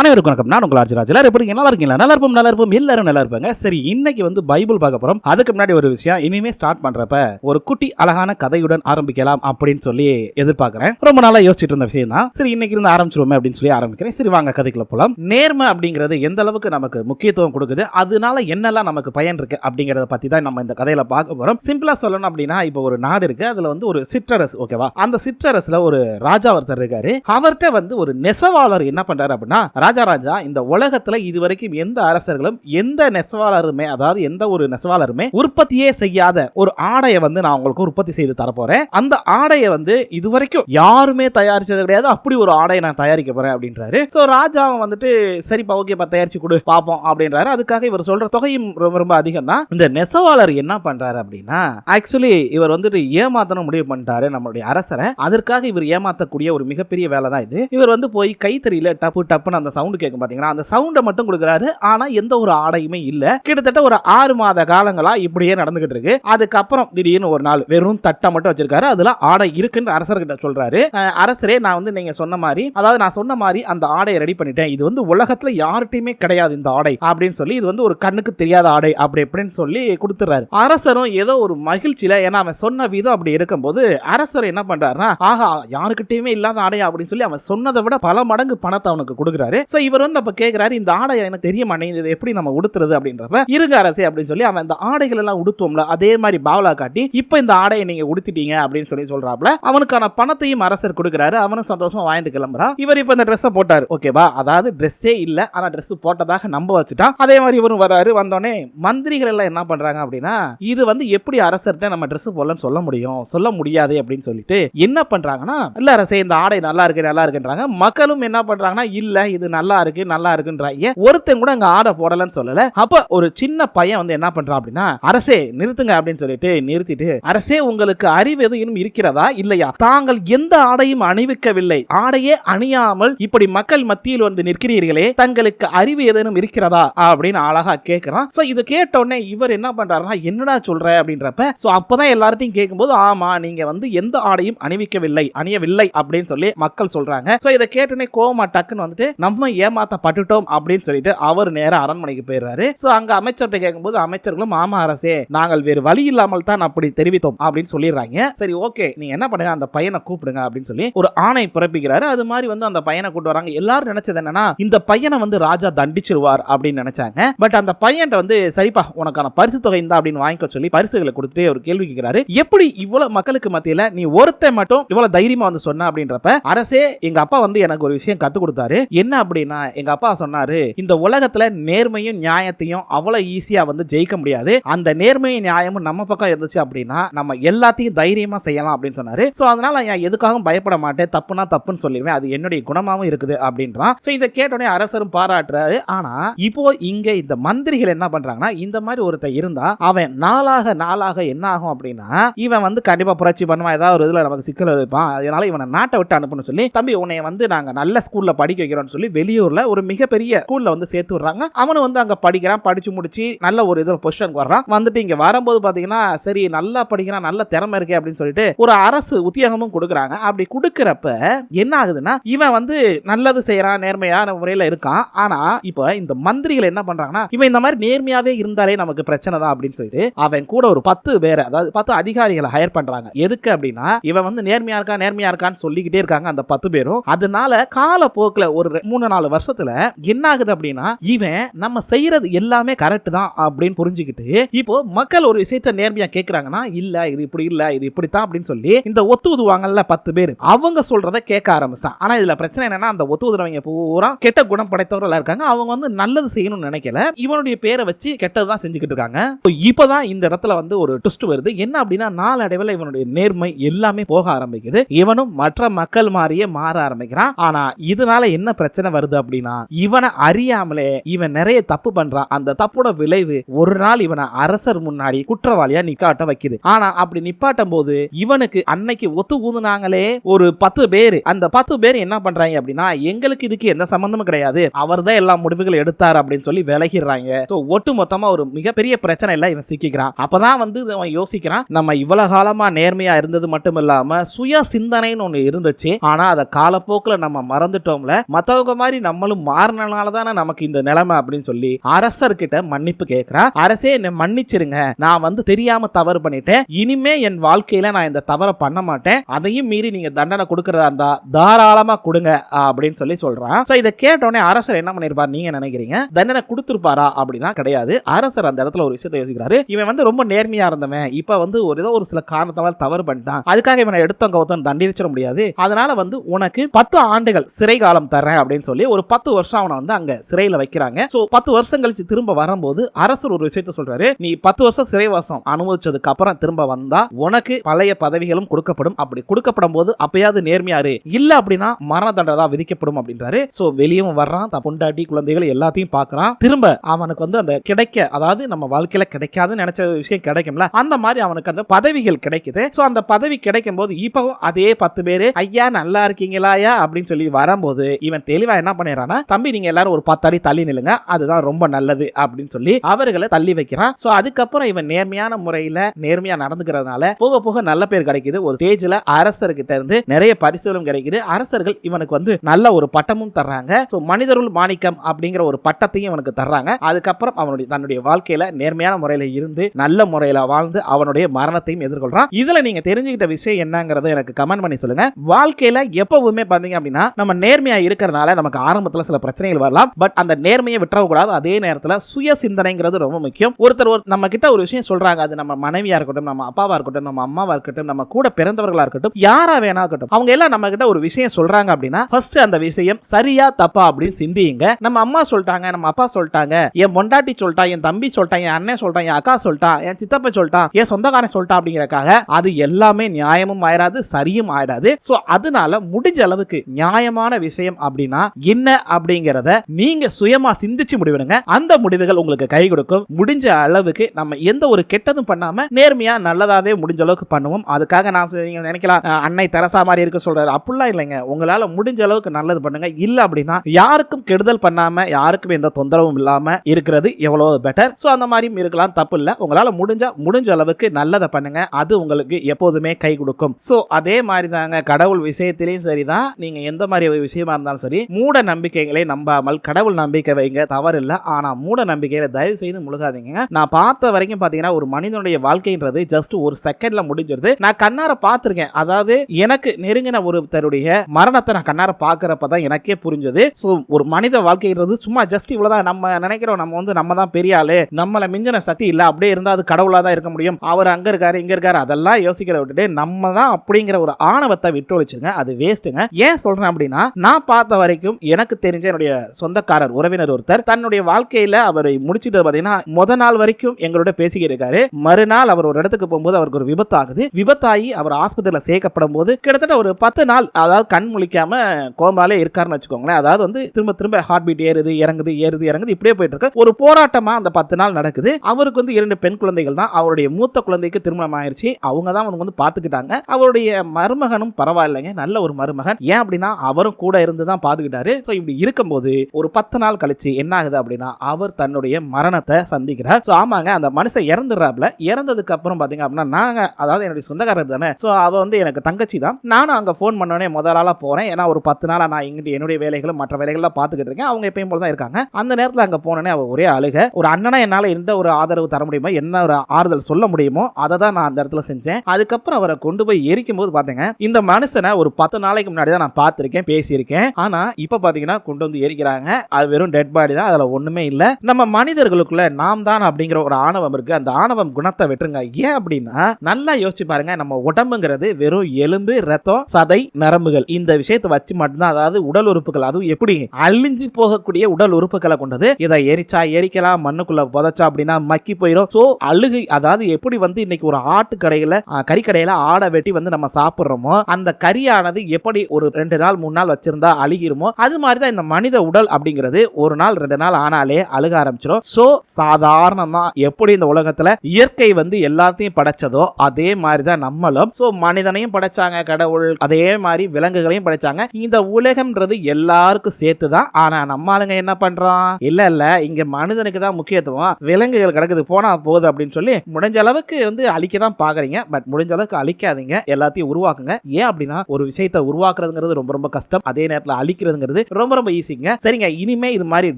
அனைவருக்கும் வணக்கம். நான் உங்கள் ஆர்ஜராஜ். எல்லாரும் எப்படி நல்லா இருக்கீங்களா? நல்லா இருப்போம் நல்லா இருப்போம். எல்லாரும் நல்லா இருப்பாங்க. சரி இன்னைக்கு வந்து பைபிள் பார்க்க போறோம். அதுக்கு முன்னாடி ஒரு விஷயம் இனிமே ஸ்டார்ட் பண்றப்ப ஒரு குட்டி அழகான கதையுடன் ஆரம்பிக்கலாம் அப்படின்னு சொல்லி எதிர்பார்க்கிறேன். ரொம்ப நாளா யோசிச்சுட்டு இருந்த விஷயம் தான். சரி இன்னைக்கு இருந்து ஆரம்பிச்சிருவோமே அப்படின்னு சொல்லி ஆரம்பிக்கிறேன். சரி வாங்க கதைக்குள்ள போலாம். நேர்மை அப்படிங்கிறது எந்த அளவுக்கு நமக்கு முக்கியத்துவம் கொடுக்குது அதனால என்னெல்லாம் நமக்கு பயன் இருக்கு அப்படிங்கறத பத்தி தான் நம்ம இந்த கதையில பார்க்க போறோம். சிம்பிளா சொல்லணும் அப்படின்னா இப்போ ஒரு நாடு இருக்கு. அதுல வந்து ஒரு சிற்றரசு ஓகேவா அந்த சிற்றரசுல ஒரு ராஜா ஒருத்தர் இருக்காரு. அவர்கிட்ட வந்து ஒரு நெசவாளர் என்ன பண்றாரு அப்படின்னா ராஜாராஜா இந்த உலகத்துல இதுவரைக்கும் எந்த அரசர்களும் எந்த நெசவாளருமே அதாவது எந்த ஒரு நெசவாளருமே உற்பத்தியே செய்யாத ஒரு ஆடையை வந்து நான் உங்களுக்கு உற்பத்தி செய்து தரப்போறேன். அந்த ஆடையை வந்து இதுவரைக்கும் யாருமே தயாரிச்சது கிடையாது. அப்படி ஒரு ஆடையை நான் தயாரிக்க போறேன் அப்படின்றாரு. ஸோ ராஜா வந்துட்டு சரிப்பா ஓகேப்பா தயாரிச்சு கொடு பார்ப்போம் அப்படின்றாரு. அதுக்காக இவர் சொல்ற தொகையும் ரொம்ப ரொம்ப அதிகம் தான் இந்த நெசவாளர் என்ன பண்றாரு அப்படின்னா ஆக்சுவலி இவர் வந்துட்டு ஏமாத்தணும் முடிவு பண்ணிட்டாரு நம்மளுடைய அரசரை. அதற்காக இவர் ஏமாத்தக்கூடிய ஒரு மிகப்பெரிய வேலை தான் இது. இவர் வந்து போய் கைத்தறியில டப்பு டப்புன்னு அந்த சவுண்டு கேட்கும் பார்த்தீங்கன்னா அந்த சவுண்டை மட்டும் கொடுக்குறாரு. ஆனால் எந்த ஒரு ஆடையுமே இல்லை. கிட்டத்தட்ட ஒரு ஆறு மாத காலங்களாக இப்படியே நடந்துகிட்டு இருக்கு. அதுக்கப்புறம் திடீர்னு ஒரு நாள் வெறும் தட்டை மட்டும் வச்சிருக்காரு. அதில் ஆடை இருக்குன்னு அரசர்கிட்ட சொல்றாரு. அரசரே நான் வந்து நீங்க சொன்ன மாதிரி அதாவது நான் சொன்ன மாதிரி அந்த ஆடையை ரெடி பண்ணிட்டேன். இது வந்து உலகத்துல யார்கிட்டயுமே கிடையாது இந்த ஆடை அப்படின்னு சொல்லி இது வந்து ஒரு கண்ணுக்கு தெரியாத ஆடை அப்படி இப்படின்னு சொல்லி கொடுத்துறாரு. அரசரும் ஏதோ ஒரு மகிழ்ச்சியில ஏன்னா அவன் சொன்ன விதம் அப்படி இருக்கும்போது அரசர் என்ன பண்றாருன்னா ஆஹா யாருக்கிட்டயுமே இல்லாத ஆடை அப்படின்னு சொல்லி அவன் சொன்னதை விட பல மடங்கு பணத்தை அவனுக்கு கொடுக்குறாரு. ஸோ இவர் வந்து அப்போ கேட்குறாரு இந்த ஆடை எனக்கு தெரிய மாட்டேங்குது எப்படி நம்ம உடுத்துறது அப்படின்றப்ப இருங்க அரசே அப்படின்னு சொல்லி அவன் இந்த ஆடைகள் எல்லாம் உடுத்துவோம்ல அதே மாதிரி பாவலா காட்டி இப்போ இந்த ஆடையை நீங்க உடுத்திட்டீங்க அப்படின்னு சொல்லி சொல்றாப்ல அவனுக்கான பணத்தையும் அரசர் கொடுக்குறாரு அவனும் சந்தோஷமா வாங்கிட்டு கிளம்புறான் இவர் இப்போ இந்த ட்ரெஸ்ஸை போட்டாரு. ஓகேவா அதாவது ட்ரெஸ்ஸே இல்லை ஆனா ட்ரெஸ் போட்டதாக நம்ப வச்சுட்டான். அதே மாதிரி இவரும் வராரு வந்தோடனே மந்திரிகள் எல்லாம் என்ன பண்றாங்க அப்படின்னா இது வந்து எப்படி அரசர்கிட்ட நம்ம ட்ரெஸ் போடலன்னு சொல்ல முடியும் சொல்ல முடியாது அப்படின்னு சொல்லிட்டு என்ன பண்றாங்கன்னா இல்ல அரசே இந்த ஆடை நல்லா இருக்கு நல்லா இருக்குன்றாங்க. மக்களும் என்ன பண்றாங்கன்னா இல்ல இது நல்லா இருக்கு நல்லா இருக்குன்றாங்க. ஒருத்தன் கூட அங்க ஆடை போடலன்னு சொல்லல. அப்ப ஒரு சின்ன பையன் வந்து என்ன பண்றான் அப்படின்னா அரசே நிறுத்துங்க அப்படின்னு சொல்லிட்டு நிறுத்திட்டு அரசே உங்களுக்கு அறிவு எதுவும் இன்னும் இருக்கிறதா? இல்லையா? தாங்கள் எந்த ஆடையும் அணிவிக்கவில்லை. ஆடையே அணியாமல் இப்படி மக்கள் மத்தியில் வந்து நிற்கிறீர்களே தங்களுக்கு அறிவு ஏதேனும் இருக்கிறதா? அப்படின்னு அழகா கேட்கிறான் சோ இது கேட்ட உடனே இவர் என்ன பண்றாருன்னா என்னடா சொல்ற? அப்படின்றப்ப சோ அப்பதான் எல்லார்ட்டையும் கேட்கும்போது ஆமா நீங்க வந்து எந்த ஆடையும் அணிவிக்கவில்லை அணியவில்லை அப்படின்னு சொல்லி மக்கள் சொல்றாங்க. சோ இதை கேட்டோடனே கோமா டக்குன்னு வந்துட்டு நம்ம ஏமாத்தப்பட்டுட்டோம் அப்படின்னு சொல்லிட்டு அவர் நேரம் அரண்மனைக்கு போயிடுறாரு. ஸோ அங்க அமைச்சர்கிட்ட கேட்கும்போது அமைச்சர்களும் மாமா அரசே நாங்கள் வேறு வழி இல்லாமல் தான் அப்படி தெரிவித்தோம் அப்படின்னு சொல்லிடுறாங்க. சரி ஓகே நீங்க என்ன பண்ணுங்க அந்த பையனை கூப்பிடுங்க அப்படின்னு சொல்லி ஒரு ஆணை பிறப்பிக்கிறாரு. அது மாதிரி வந்து அந்த பையனை கூட்டு வராங்க. எல்லாரும் நினைச்சது என்னன்னா இந்த பையனை வந்து ராஜா தண்டிச்சிருவார் அப்படின்னு நினைச்சாங்க. பட் அந்த பையன்ட்ட வந்து சரிப்பா உனக்கான பரிசு தொகை இந்த அப்படின்னு வாங்கிக்க சொல்லி பரிசுகளை கொடுத்துட்டு ஒரு கேள்வி கேட்கிறாரு எப்படி இவ்வளவு மக்களுக்கு மத்தியில நீ ஒருத்தன் மட்டும் இவ்வளவு தைரியமா வந்து சொன்ன? அப்படின்றப்ப அரசே எங்க அப்பா வந்து எனக்கு ஒரு விஷயம் கத்து கொடுத்தாரு. என்ன அப்படின்னா எங்க அப்பா சொன்னாரு இந்த உலகத்துல நேர்மையும் நியாயத்தையும் அவ்வளவு ஈஸியா வந்து ஜெயிக்க முடியாது. அந்த நேர்மையும் நியாயமும் நம்ம பக்கம் இருந்துச்சு அப்படின்னா நம்ம எல்லாத்தையும் தைரியமா செய்யலாம் அப்படின்னு சொன்னாரு. சோ அதனால நான் எதுக்காகவும் பயப்பட மாட்டேன். தப்புனா தப்புன்னு சொல்லிடுவேன். அது என்னுடைய குணமாவும் இருக்குது அப்படின்றான். சோ இதை கேட்டோடனே அரசரும் பாராட்டுறாரு. ஆனா இப்போ இங்க இந்த மந்திரிகள் என்ன பண்றாங்கன்னா இந்த மாதிரி ஒருத்தன் இருந்தா அவன் நாளாக நாளாக என்ன ஆகும் அப்படின்னா இவன் வந்து கண்டிப்பா புரட்சி பண்ணுவான். ஏதாவது ஒரு இதுல நமக்கு சிக்கல் இருப்பான். அதனால இவனை நாட்டை விட்டு அனுப்பணும்னு சொல்லி தம்பி உன்னை வந்து நாங்க நல்ல ஸ்கூல்ல படிக்க வைக்கிறோம்னு சொல்லி வெளியூர்ல ஒரு மிகப்பெரிய ஸ்கூல்ல வந்து சேர்த்து விடுறாங்க. அவனும் வந்து அங்க படிக்கிறான் படிச்சு முடிச்சு நல்ல ஒரு இதில் பொசிஷனுக்கு வர்றான். வந்துட்டு இங்க வரும்போது பாத்தீங்கன்னா சரி நல்லா படிக்கிறான் நல்ல திறமை இருக்கு அப்படின்னு சொல்லிட்டு ஒரு அரசு உத்தியோகமும் கொடுக்குறாங்க. அப்படி கொடுக்குறப்ப என்ன ஆகுதுன்னா இவன் வந்து நல்லது செய்யறான் நேர்மையான முறையில இருக்கான். ஆனா இப்போ இந்த மந்திரிகள் என்ன பண்றாங்கன்னா இவன் இந்த மாதிரி நேர்மையாவே இருந்தாலே நமக்கு பிரச்சனை தான் அப்படின்னு சொல்லிட்டு அவன் கூட ஒரு பத்து பேரை அதாவது பத்து அதிகாரிகளை ஹையர் பண்றாங்க. எதுக்கு அப்படின்னா இவன் வந்து நேர்மையா இருக்கா நேர்மையா இருக்கான்னு சொல்லிக்கிட்டே இருக்காங்க அந்த பத்து பேரும். அதனால காலப்போக்கில் ஒரு ரெ- மூணு நாலு வருஷத்துல என்ன ஆகுது அப்படின்னா இவன் நம்ம செய்யறது எல்லாமே கரெக்ட் தான் அப்படின்னு புரிஞ்சுக்கிட்டு இப்போ மக்கள் ஒரு விஷயத்த நேர்மையா கேக்குறாங்கன்னா இல்ல இது இப்படி இல்ல இது இப்படித்தான் அப்படின்னு சொல்லி இந்த ஒத்துதுவாங்கல்ல பத்து பேர் அவங்க சொல்றத கேட்க ஆரம்பிச்சிட்டான். ஆனா இதுல பிரச்சனை என்னன்னா அந்த ஒத்துதுறவங்க பூரா கெட்ட குணம் படைத்தவர்கள் இருக்காங்க. அவங்க வந்து நல்லது செய்யணும்னு நினைக்கல. இவனுடைய பேரை வச்சு கெட்டதுதான் செஞ்சுக்கிட்டு இருக்காங்க. இப்பதான் இந்த இடத்துல வந்து ஒரு ட்விஸ்ட் வருது. என்ன அப்படின்னா நாளடைவில் இவனுடைய நேர்மை எல்லாமே போக ஆரம்பிக்குது. இவனும் மற்ற மக்கள் மாதிரியே மாற ஆரம்பிக்கிறான். ஆனா இதனால என்ன பிரச்சனை வருது அப்படின்னா இவனை அறியாமலே இவன் நிறைய தப்பு பண்றான். அந்த தப்போட விளைவு ஒரு நாள் இவனை அரசர் முன்னாடி குற்றவாளியா நிக்காட்ட வைக்குது. ஆனா அப்படி நிப்பாட்டும் போது இவனுக்கு அன்னைக்கு ஒத்து ஊதுனாங்களே ஒரு பத்து பேர். அந்த பத்து பேர் என்ன பண்றாங்க அப்படின்னா எங்களுக்கு இதுக்கு எந்த சம்பந்தமும் கிடையாது. அவர் தான் எல்லா முடிவுகள் எடுத்தார் அப்படின்னு சொல்லி விலகிடுறாங்க. ஒட்டு மொத்தமா ஒரு மிகப்பெரிய பிரச்சனை இல்லை இவன் சிக்கிக்கிறான். அப்பதான் வந்து அவன் யோசிக்கிறான் நம்ம இவ்வளவு காலமா நேர்மையா இருந்தது மட்டும் இல்லாம சுய சிந்தனைன்னு ஒண்ணு இருந்துச்சு. ஆனா அதை காலப்போக்கில் நம்ம மறந்துட்டோம்ல. மத்தவங்க மாதிரி மாதிரி நம்மளும் மாறினால தானே நமக்கு இந்த நிலைமை அப்படின்னு சொல்லி அரசர்கிட்ட மன்னிப்பு கேட்கிறா அரசே என்னை மன்னிச்சிருங்க. நான் வந்து தெரியாம தவறு பண்ணிட்டேன். இனிமே என் வாழ்க்கையில நான் இந்த தவறை பண்ண மாட்டேன். அதையும் மீறி நீங்க தண்டனை கொடுக்கறதா இருந்தா தாராளமா கொடுங்க அப்படின்னு சொல்லி சொல்றான் சோ இதை கேட்டோடனே அரசர் என்ன பண்ணிருப்பார் நீங்க நினைக்கிறீங்க? தண்டனை கொடுத்துருப்பாரா? அப்படின்னா கிடையாது. அரசர் அந்த இடத்துல ஒரு விஷயத்தை யோசிக்கிறாரு. இவன் வந்து ரொம்ப நேர்மையா இருந்தவன். இப்ப வந்து ஒரு ஏதோ ஒரு சில காரணத்தால் தவறு பண்ணிட்டான். அதுக்காக இவனை எடுத்தவங்க ஒருத்தன் தண்டிச்சிட முடியாது. அதனால வந்து உனக்கு பத்து ஆண்டுகள் சிறை காலம் தரேன் அப்படின்னு சொல்லி ஒரு பத்து வருஷம் அவனை வந்து அங்க சிறையில வைக்கிறாங்க. சோ பத்து வருஷம் கழிச்சு திரும்ப வரும்போது அரசர் ஒரு விஷயத்த சொல்றாரு. நீ பத்து வருஷம் சிறைவாசம் அனுபவிச்சதுக்கு அப்புறம் திரும்ப வந்தா உனக்கு பழைய பதவிகளும் கொடுக்கப்படும். அப்படி கொடுக்கப்படும் போது அப்பயாவது நேர்மையாரு. இல்ல அப்படின்னா மரண தண்டனை தான் விதிக்கப்படும் அப்படின்றாரு. சோ வெளியும் வர்றான். தன் பொண்டாட்டி குழந்தைகள் எல்லாத்தையும் பார்க்கறான். திரும்ப அவனுக்கு வந்து அந்த கிடைக்க அதாவது நம்ம வாழ்க்கையில கிடைக்காதுன்னு நினைச்ச விஷயம் கிடைக்கும்ல. அந்த மாதிரி அவனுக்கு அந்த பதவிகள் கிடைக்குது. சோ அந்த பதவி கிடைக்கும் போது இப்பவும் அதே பத்து பேரு ஐயா நல்லா இருக்கீங்களாயா அப்படின்னு சொல்லி வரும்போது இவன் தெளிவா என்ன என்ன பண்ணிடுறான்னா தம்பி நீங்க எல்லாரும் ஒரு பத்து அடி தள்ளி நில்லுங்க. அதுதான் ரொம்ப நல்லது. அப்படின்னு சொல்லி அவர்களை தள்ளி வைக்கிறான். ஸோ அதுக்கப்புறம் இவன் நேர்மையான முறையில நேர்மையா நடந்துக்கிறதுனால போக போக நல்ல பேர் கிடைக்குது. ஒரு ஸ்டேஜ்ல அரசர்கிட்ட இருந்து நிறைய பரிசுகளும் கிடைக்குது. அரசர்கள் இவனுக்கு வந்து நல்ல ஒரு பட்டமும் தர்றாங்க. ஸோ மனிதருள் மாணிக்கம் அப்படிங்கிற ஒரு பட்டத்தையும் இவனுக்கு தர்றாங்க. அதுக்கப்புறம் அவனுடைய தன்னுடைய வாழ்க்கையில நேர்மையான முறையில இருந்து நல்ல முறையில வாழ்ந்து அவனுடைய மரணத்தையும் எதிர்கொள்றான். இதுல நீங்க தெரிஞ்சுக்கிட்ட விஷயம் என்னங்கிறத எனக்கு கமெண்ட் பண்ணி சொல்லுங்க. வாழ்க்கையில எப்பவுமே பாத்தீங்க அப்படின்னா நம்ம நேர்மையா இருக்கிறதுனால நமக்கு ஆரம்பத்தில் சில பிரச்சனைகள் வரலாம். பட் அந்த நேர்மையை விட்டுறக்கூடாது. அதே நேரத்தில் சுய சிந்தனைங்கிறது ரொம்ப முக்கியம். ஒருத்தர் ஒரு நம்ம கிட்ட ஒரு விஷயம் சொல்றாங்க. அது நம்ம மனைவியா இருக்கட்டும் நம்ம அப்பாவா இருக்கட்டும் நம்ம அம்மாவா இருக்கட்டும் நம்ம கூட பிறந்தவர்களா இருக்கட்டும் யாரா வேணா இருக்கட்டும் அவங்க எல்லாம் நம்ம கிட்ட ஒரு விஷயம் சொல்றாங்க அப்படின்னா ஃபர்ஸ்ட் அந்த விஷயம் சரியா தப்பா அப்படின்னு சிந்தியுங்க. நம்ம அம்மா சொல்லிட்டாங்க நம்ம அப்பா சொல்லிட்டாங்க என் பொண்டாட்டி சொல்லிட்டா என் தம்பி சொல்லிட்டான் என் அண்ணன் சொல்லிட்டான் என் அக்கா சொல்லிட்டான் என் சித்தப்பா சொல்லிட்டான் என் சொந்தக்காரன் சொல்லிட்டான் அப்படிங்கிறக்காக அது எல்லாமே நியாயமும் ஆயிடாது சரியும் ஆயிடாது ஸோ அதனால முடிஞ்ச அளவுக்கு நியாயமான விஷயம் அப்படின்னா என்ன அப்படிங்கிறத நீங்க சுயமா சிந்திச்சு முடிவெடுங்க. அந்த முடிவுகள் உங்களுக்கு கை கொடுக்கும். முடிஞ்ச அளவுக்கு நம்ம எந்த ஒரு கெட்டதும் பண்ணாம நேர்மையா நல்லதாவே முடிஞ்ச அளவுக்கு பண்ணுவோம். அதுக்காக நான் நீங்க நினைக்கலாம் அன்னை தெரசா மாதிரி இருக்க சொல்றாரு. அப்படிலாம் இல்லைங்க. உங்களால முடிஞ்ச அளவுக்கு நல்லது பண்ணுங்க. இல்ல அப்படின்னா யாருக்கும் கெடுதல் பண்ணாம யாருக்கும் எந்த தொந்தரவும் இல்லாம இருக்கிறது எவ்வளவு பெட்டர் ஸோ அந்த மாதிரியும் இருக்கலாம். தப்பு இல்ல. உங்களால முடிஞ்ச முடிஞ்ச அளவுக்கு நல்லதை பண்ணுங்க. அது உங்களுக்கு எப்போதுமே கை கொடுக்கும். ஸோ அதே மாதிரி தாங்க கடவுள் விஷயத்திலையும் சரிதான். நீங்க எந்த மாதிரி ஒரு விஷயமா இருந்தாலும் சரி மூட நம்பிக்கைகளை நம்பாமல் கடவுள் நம்பிக்கை வைங்க தவறு ஆனால் மூட நம்பிக்கையில தயவு செய்து முழுகாதீங்க. நான் பார்த்த வரைக்கும் பார்த்தீங்கன்னா ஒரு மனிதனுடைய வாழ்க்கைன்றது ஜஸ்ட் ஒரு செகண்ட்ல முடிஞ்சிருது. நான் கண்ணார பார்த்துருக்கேன். அதாவது எனக்கு நெருங்கின ஒருத்தருடைய மரணத்தை நான் கண்ணார பார்க்குறப்ப தான் எனக்கே புரிஞ்சது. ஸோ ஒரு மனித வாழ்க்கைன்றது சும்மா ஜஸ்ட் இவ்வளோதான் நம்ம நினைக்கிறோம் நம்ம வந்து நம்ம தான் பெரிய ஆளு. நம்மளை மிஞ்சின சக்தி இல்லை. அப்படியே இருந்தால் அது கடவுளாக தான் இருக்க முடியும். அவர் அங்கே இருக்காரு இங்கே இருக்காரு. அதெல்லாம் யோசிக்கிறத விட்டுட்டு நம்ம தான் அப்படிங்கிற ஒரு ஆணவத்தை விட்டு ஒழிச்சுங்க அது வேஸ்ட்டுங்க ஏன் சொல்கிறேன் அப்படின்னா நான் பார்த்த வரைக்கும் எனக்கு தெரிஞ்ச என்னுடைய சொந்தக்காரர் உறவினர் ஒருத்தர் தன்னுடைய வாழ்க்கையில அவரை முடிச்சிட்டு பாத்தீங்கன்னா முத நாள் வரைக்கும் எங்களோட பேசிக்கிட்டு மறுநாள் அவர் ஒரு இடத்துக்கு போகும்போது அவருக்கு ஒரு விபத்து ஆகுது விபத்தாகி அவர் ஆஸ்பத்திரியில் சேர்க்கப்படும் போது கிட்டத்தட்ட ஒரு பத்து நாள் அதாவது கண் முழிக்காம கோமாலே இருக்காருன்னு வச்சுக்கோங்களேன். அதாவது வந்து திரும்ப திரும்ப ஹார்ட் பீட் ஏறுது இறங்குது ஏறுது இறங்குது இப்படியே போயிட்டு இருக்கு ஒரு போராட்டமா அந்த பத்து நாள் நடக்குது. அவருக்கு வந்து இரண்டு பெண் குழந்தைகள் தான். அவருடைய மூத்த குழந்தைக்கு திருமணம் ஆயிடுச்சு அவங்க தான் வந்து பார்த்துக்கிட்டாங்க அவருடைய மருமகனும் பரவாயில்லைங்க. நல்ல ஒரு மருமகன். ஏன் அப்படின்னா அவரும் கூட இருந்து தான் பார்த்துக்கிட்டாரு ஸோ இப்படி இருக்கும்போது ஒரு பத்து நாள் கழிச்சு என்ன ஆகுது அப்படின்னா அவர் தன்னுடைய மரணத்தை சந்திக்கிறார். ஸோ ஆமாங்க அந்த மனுஷன் இறந்துடுறாப்ல இறந்ததுக்கு அப்புறம் பாத்தீங்க அப்படின்னா நாங்க அதாவது என்னுடைய சொந்தக்காரர் தானே. ஸோ அவ வந்து எனக்கு தங்கச்சி தான். நானும் அங்க ஃபோன் பண்ணோடனே முதல் ஆளா போறேன். ஏன்னா ஒரு பத்து நாளா நான் இங்கிட்டு என்னுடைய வேலைகளும் மற்ற வேலைகள்லாம் பார்த்துக்கிட்டு இருக்கேன். அவங்க எப்பயும் போல தான் இருக்காங்க. அந்த நேரத்தில் அங்க போனோடனே அவ ஒரே அழுக. ஒரு அண்ணனா என்னால் எந்த ஒரு ஆதரவு தர முடியுமோ என்ன ஒரு ஆறுதல் சொல்ல முடியுமோ அதை தான் நான் அந்த இடத்துல செஞ்சேன். அதுக்கப்புறம் அவரை கொண்டு போய் எரிக்கும் போது பாத்தீங்க இந்த மனுஷனை ஒரு பத்து நாளைக்கு முன்னாடி தான் நான் பார்த்திருக்கேன் பேசியிருக்கேன். ஆனா இப்ப பாத்தீங்கன்னா கொண்டு வந்து எரிக்கிறாங்க. அது வெறும் டெட் பாடி தான். அதுல ஒண்ணுமே இல்ல. நம்ம மனிதர்களுக்குள்ள நாம் தான் அப்படிங்கிற ஒரு ஆணவம் இருக்கு. அந்த ஆணவம் குணத்தை வெட்டுருங்க. ஏன் அப்படின்னா நல்லா யோசிச்சு பாருங்க. நம்ம உடம்புங்கிறது வெறும் எலும்பு ரத்தம் சதை நரம்புகள். இந்த விஷயத்தை வச்சு மட்டும்தான் அதாவது உடல் உறுப்புகள் அதுவும் எப்படி அழிஞ்சு போகக்கூடிய உடல் உறுப்புகளை கொண்டது இதை எரிச்சா எரிக்கலாம் மண்ணுக்குள்ள புதைச்சா அப்படின்னா மக்கி போயிடும் சோ அழுகை அதாவது எப்படி வந்து இன்னைக்கு ஒரு ஆட்டு கடையில கறிக்கடையில ஆடை வெட்டி வந்து நம்ம சாப்பிடுறோமோ அந்த கறியானது எப்படி ஒரு ரெண்டு நாள் மூணு நாள் வச்சிருந்தா அழுகிருமோ அது மாதிரி தான் இந்த மனித உடல் அப்படிங்கிறது ஒரு நாள் ரெண்டு நாள் ஆனாலே அழுக ஆரம்பிச்சிடும் ஸோ சாதாரணமா எப்படி இந்த உலகத்துல இயற்கை வந்து எல்லாத்தையும் படைச்சதோ அதே மாதிரி தான் நம்மளும். ஸோ மனிதனையும் படைச்சாங்க கடவுள். அதே மாதிரி விலங்குகளையும் படைச்சாங்க. இந்த உலகம்ன்றது எல்லாருக்கும் சேர்த்து தான் ஆனா நம்ம ஆளுங்க என்ன பண்றோம்? இல்ல இல்ல. இங்க மனிதனுக்கு தான் முக்கியத்துவம். விலங்குகள் கிடக்குது போனா போகுது அப்படின்னு சொல்லி முடிஞ்ச அளவுக்கு வந்து அழிக்க தான் பாக்குறீங்க. பட் முடிஞ்ச அளவுக்கு அழிக்காதீங்க. எல்லாத்தையும் உருவாக்குங்க. ஏன் அப்படின்னா ஒரு விஷயத்தை உருவாக்குறதுங்கிறது ரொம்ப ரொம்ப கஷ்டம். அதே நேரத்தில் அழிக்கிறதுங்கிறது அப்படின்றது ரொம்ப ரொம்ப ஈஸிங்க சரிங்க இனிமே இது மாதிரி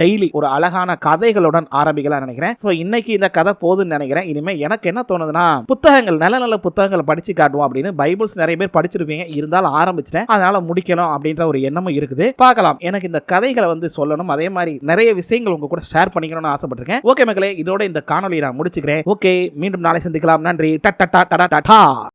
டெய்லி ஒரு அழகான கதைகளுடன் ஆரம்பிக்கலாம் நினைக்கிறேன். ஸோ இன்னைக்கு இந்த கதை போதுன்னு நினைக்கிறேன். இனிமே எனக்கு என்ன தோணுதுன்னா புத்தகங்கள் நல்ல நல்ல புத்தகங்களை படிச்சு காட்டுவோம் அப்படின்னு பைபிள்ஸ் நிறைய பேர் படிச்சிருப்பீங்க. இருந்தாலும் ஆரம்பிச்சிட்டேன். அதனால முடிக்கணும் அப்படின்ற ஒரு எண்ணமும் இருக்குது. பார்க்கலாம். எனக்கு இந்த கதைகளை வந்து சொல்லணும். அதே மாதிரி நிறைய விஷயங்கள் உங்க கூட ஷேர் பண்ணிக்கணும்னு ஆசைப்பட்டிருக்கேன். ஓகே மக்களே இதோட இந்த காணொலியை நான் முடிச்சுக்கிறேன். ஓகே மீண்டும் நாளை சந்திக்கலாம். நன்றி. டட்டா டடா